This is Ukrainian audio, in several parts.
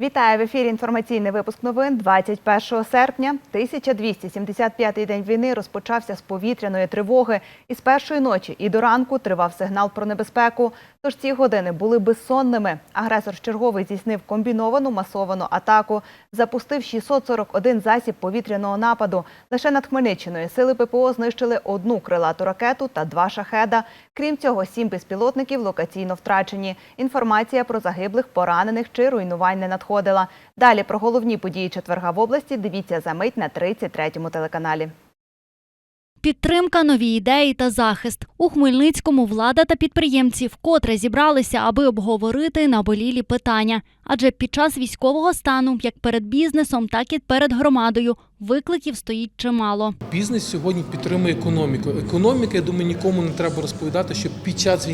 Вітаю в ефірі. Інформаційний випуск новин 21 серпня. 1275-й день війни розпочався з повітряної тривоги. І з першої ночі і до ранку тривав сигнал про небезпеку. Тож ці години були безсонними. Агресор черговий здійснив комбіновану масовану атаку. Запустив 641 засіб повітряного нападу. Лише над Хмельниччиною сили ППО знищили одну крилату ракету та два шахеда. Крім цього, сім безпілотників локаційно втрачені. Інформація про загиблих, поранених чи руйнувань не надходила. Далі про головні події четверга в області дивіться за мить на 33-му телеканалі. Підтримка, нові ідеї та захист. У Хмельницькому влада та підприємці вкотре зібралися, аби обговорити наболілі питання. Адже під час військового стану, як перед бізнесом, так і перед громадою, викликів стоїть чимало. Бізнес сьогодні підтримує економіку. Економіка, я думаю, нікому не треба розповідати, що під час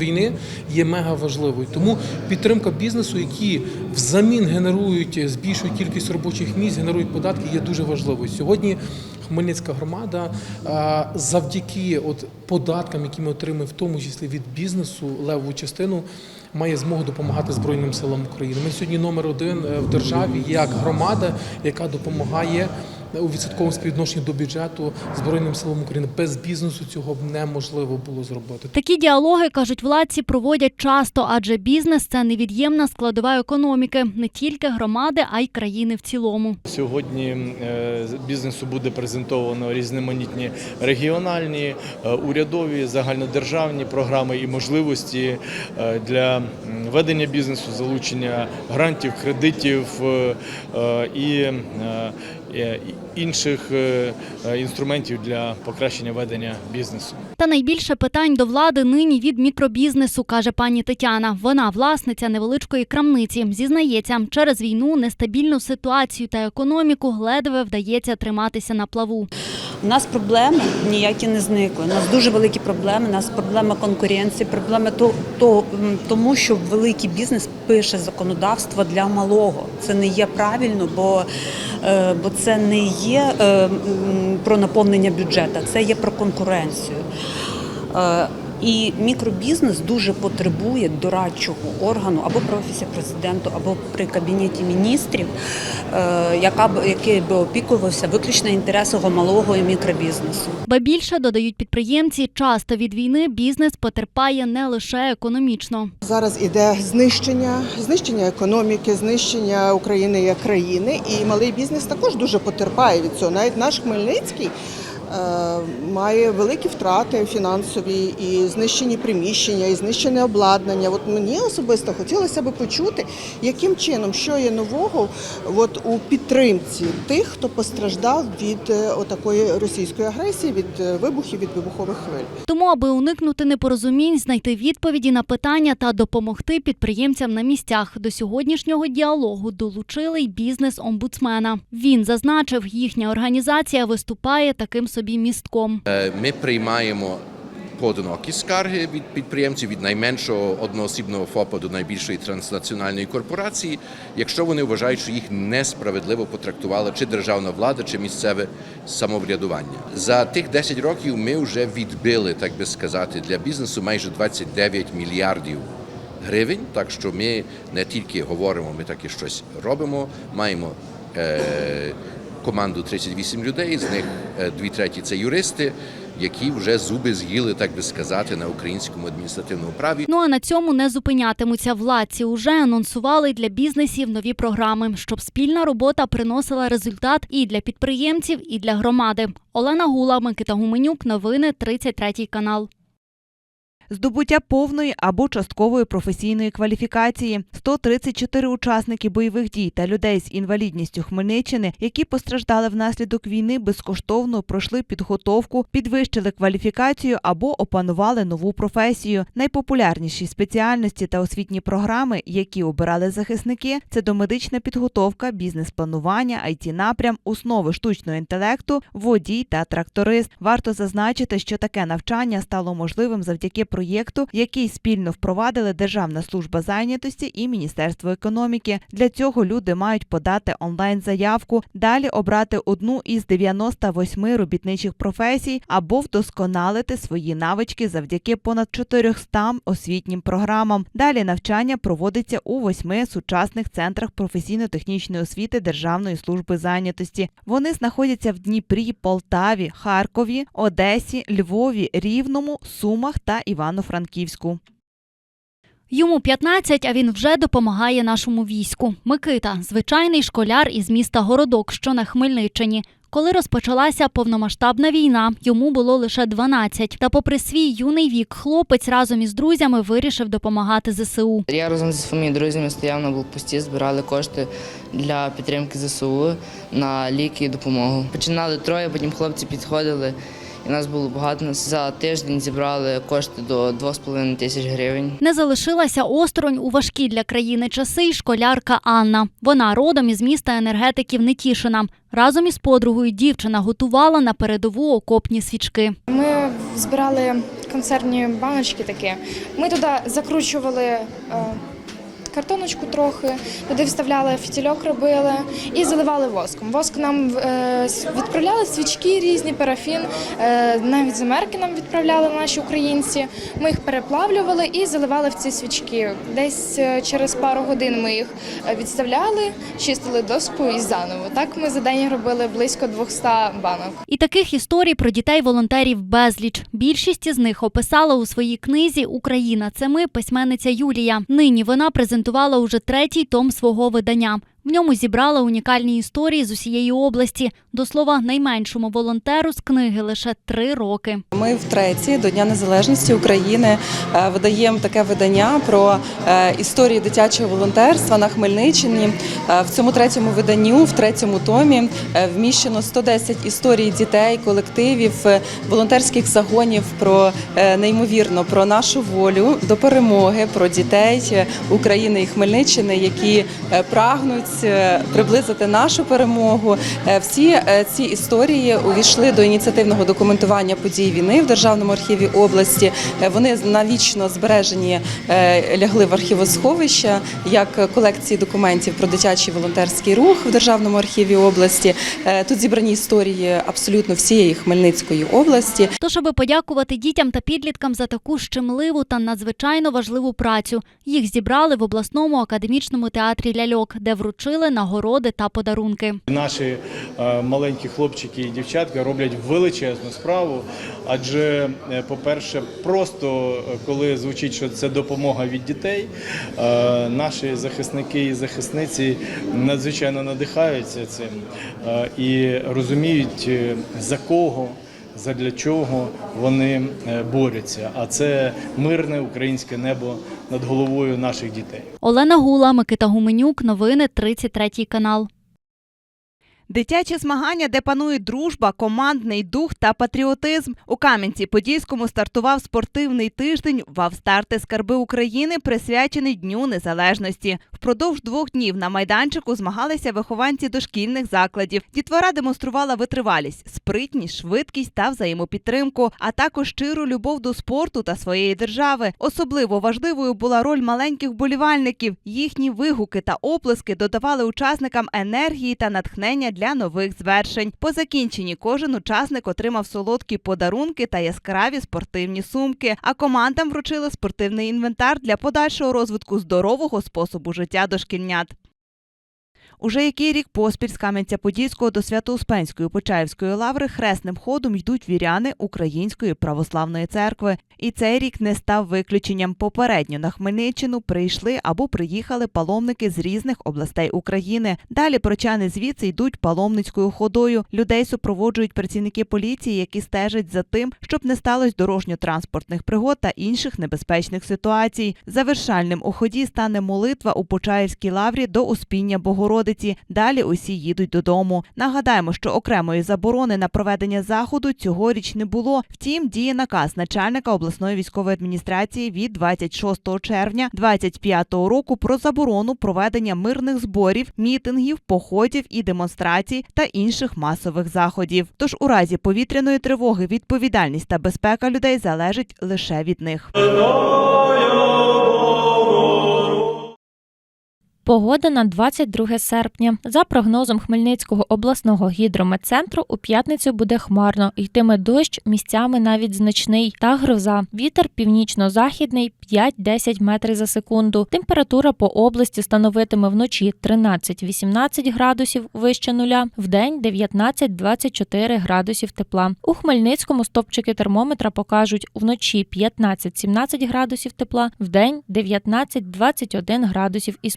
війни є мега важливою. Тому підтримка бізнесу, які взамін генерують, збільшують кількість робочих місць, генерують податки, є дуже важливою. Сьогодні Хмельницька громада завдяки от податкам, які ми отримуємо, в тому числі від бізнесу, левову частину. Має змогу допомагати Збройним силам України. Ми сьогодні номер один е, в державі як громада, яка допомагає у відсотковому співвідношенні до бюджету Збройним силам України. Без бізнесу цього б неможливо було зробити. Такі діалоги, кажуть владці, проводять часто, адже бізнес це невід'ємна складова економіки не тільки громади, а й країни в цілому. Сьогодні е, бізнесу буде презентовано різноманітні регіональні, е, урядові, загальнодержавні програми і можливості е, для ведення бізнесу, залучення грантів, кредитів і інших е, е, інструментів для покращення ведення бізнесу. Та найбільше питань до влади нині від мікробізнесу, каже пані Тетяна. Вона власниця невеличкої крамниці. Зізнається, через війну, нестабільну ситуацію та економіку ледве вдається триматися на плаву. У нас проблеми ніякі не зникли. У нас дуже великі проблеми. У нас проблема конкуренції, проблеми то, то, тому, що великий бізнес пише законодавство для малого. Це не є правильно, бо, бо це не є е, про наповнення бюджету, це є про конкуренцію. І мікробізнес дуже потребує дорадчого органу або при офісі президенту, або при кабінеті міністрів, е, яка б який би опікувався виключно інтересами малого і мікробізнесу. Ба більше додають підприємці, часто від війни бізнес потерпає не лише економічно. Зараз іде знищення, знищення економіки, знищення України як країни, і малий бізнес також дуже потерпає від цього. Навіть наш Хмельницький має великі втрати фінансові і знищені приміщення, і знищене обладнання. От мені особисто хотілося б почути, яким чином, що є нового от, у підтримці тих, хто постраждав від е, отакої російської агресії, від е, вибухів, від вибухових хвиль. Тому, аби уникнути непорозумінь, знайти відповіді на питання та допомогти підприємцям на місцях, до сьогоднішнього діалогу долучили й бізнес-омбудсмена. Він зазначив, їхня організація виступає таким собі містком. Е, Ми приймаємо поодинокі скарги від підприємців від найменшого одноосібного ФОПа до найбільшої транснаціональної корпорації, якщо вони вважають, що їх несправедливо потрактувала чи державна влада, чи місцеве самоврядування. За тих 10 років ми вже відбили, так би сказати, для бізнесу майже 29 мільярдів. Гривень, так що ми не тільки говоримо, ми так і щось робимо. Маємо е, команду 38 людей, з них е, дві треті це юристи, які вже зуби з'їли, так би сказати, на українському адміністративному праві. Ну а на цьому не зупинятимуться. Владці уже анонсували для бізнесів нові програми, щоб спільна робота приносила результат і для підприємців, і для громади. Олена Гула, Микита Гуменюк, новини 33 канал. Здобуття повної або часткової професійної кваліфікації. 134 учасники бойових дій та людей з інвалідністю Хмельниччини, які постраждали внаслідок війни, безкоштовно пройшли підготовку, підвищили кваліфікацію або опанували нову професію. Найпопулярніші спеціальності та освітні програми, які обирали захисники, це домедична підготовка, бізнес-планування, it напрям, основи штучного інтелекту, водій та тракторист. Варто зазначити, що таке навчання стало можливим завдяки проєкту, який спільно впровадили Державна служба зайнятості і Міністерство економіки. Для цього люди мають подати онлайн-заявку, далі обрати одну із 98 робітничих професій або вдосконалити свої навички завдяки понад 400 освітнім програмам. Далі навчання проводиться у восьми сучасних центрах професійно-технічної освіти Державної служби зайнятості. Вони знаходяться в Дніпрі, Полтаві, Харкові, Одесі, Львові, Рівному, Сумах та Івано-Франківську. Йому 15, а він вже допомагає нашому війську. Микита звичайний школяр із міста Городок, що на Хмельниччині. Коли розпочалася повномасштабна війна, йому було лише 12. Та, попри свій юний вік, хлопець разом із друзями вирішив допомагати ЗСУ. Я разом зі своїми друзями стояв на блокпості, збирали кошти для підтримки ЗСУ на ліки і допомогу. Починали троє, потім хлопці підходили, і нас було багато. Нас За тиждень зібрали кошти до 2,5 тисяч гривень. Не залишилася осторонь у важкі для країни часи й школярка Анна. Вона родом із міста енергетиків Нетішина. Разом із подругою дівчина готувала на передову окопні свічки. Ми збирали консервні баночки такі. Ми туди закручували е, картоночку трохи, туди вставляли фітільок, робили і заливали воском. Воск нам е, відправляли свічки різні, парафін, е, навіть з Америки нам відправляли наші українці. Ми їх переплавлювали і заливали в ці свічки. Десь е, через пару годин ми їх відставляли, чистили доску і заново. Так ми за день робили близько 200 банок. І таких історій про дітей-волонтерів безліч. Більшість із них описала у своїй книзі Україна. Це ми письменниця Юлія. Нині вона презентувала уже третій том свого видання. В ньому зібрала унікальні історії з усієї області. До слова, найменшому волонтеру з книги лише три роки. Ми втретє до Дня Незалежності України е, видаємо таке видання про е, історії дитячого волонтерства на Хмельниччині. Е, В цьому третьому виданню, в третьому томі, вміщено 110 історій дітей, колективів, волонтерських загонів про неймовірно про нашу волю до перемоги, про дітей України і Хмельниччини, які прагнуть е, приблизити нашу перемогу. Е, Всі е, ці історії увійшли до ініціативного документування подій війни в Державному архіві області. Е, Вони навічно збережені, лягли в архівосховища як колекції документів про дитячий волонтерський рух в Державному архіві області. Тут зібрані історії абсолютно всієї Хмельницької області. Тож, аби подякувати дітям та підліткам за таку щемливу та надзвичайно важливу працю, їх зібрали в обласному академічному театрі ляльок, де вручили нагороди та подарунки. Наші е, маленькі хлопчики і дівчатка роблять величезну справу. Адже, е, по-перше, просто е, коли звучить, що це допомога від дітей, наші захисники і захисниці надзвичайно надихаються цим і розуміють, за кого. Задля чого вони е, борються, а це мирне українське небо над головою наших дітей. Олена Гула, Микита Гуменюк, новини 33 канал. Дитячі змагання, де панує дружба, командний дух та патріотизм. У Кам'янці-Подільському стартував спортивний тиждень «Вавстарти скарби України, присвячений Дню Незалежності. Впродовж двох днів на майданчику змагалися вихованці дошкільних закладів. Дітвора демонструвала витривалість, спритність, швидкість та взаємопідтримку, а також щиру любов до спорту та своєї держави. Особливо важливою була роль маленьких вболівальників. Їхні вигуки та оплески додавали учасникам енергії та натхнення для нових звершень. По закінченні кожен учасник отримав солодкі подарунки та яскраві спортивні сумки. А командам вручили спортивний інвентар для подальшого розвитку здорового способу життя дошкільнят. Уже який рік поспіль з Кам'янця-Подільського до Свято-Успенської Почаївської лаври хресним ходом йдуть віряни Української православної церкви. І цей рік не став виключенням. Попередньо на Хмельниччину прийшли або приїхали паломники з різних областей України. Далі прочани звідси йдуть паломницькою ходою. Людей супроводжують працівники поліції, які стежать за тим, щоб не сталося дорожньо-транспортних пригод та інших небезпечних ситуацій. Завершальним у ході стане молитва у Почаївській лаврі до Успіння Богородиці. Богородиці. Далі усі їдуть додому. Нагадаємо, що окремої заборони на проведення заходу цьогоріч не було. Втім, діє наказ начальника обласної військової адміністрації від 26 червня 2025 року про заборону проведення мирних зборів, мітингів, походів і демонстрацій та інших масових заходів. Тож у разі повітряної тривоги відповідальність та безпека людей залежить лише від них. Погода на 22 серпня. За прогнозом Хмельницького обласного гідрометцентру, у п'ятницю буде хмарно, йтиме дощ, місцями навіть значний та гроза. Вітер північно-західний 5-10 метрів за секунду. Температура по області становитиме вночі 13-18 градусів вище нуля, вдень 19-24 градусів тепла. У Хмельницькому стопчики термометра покажуть вночі 15-17 градусів тепла, вдень 19-21 градусів із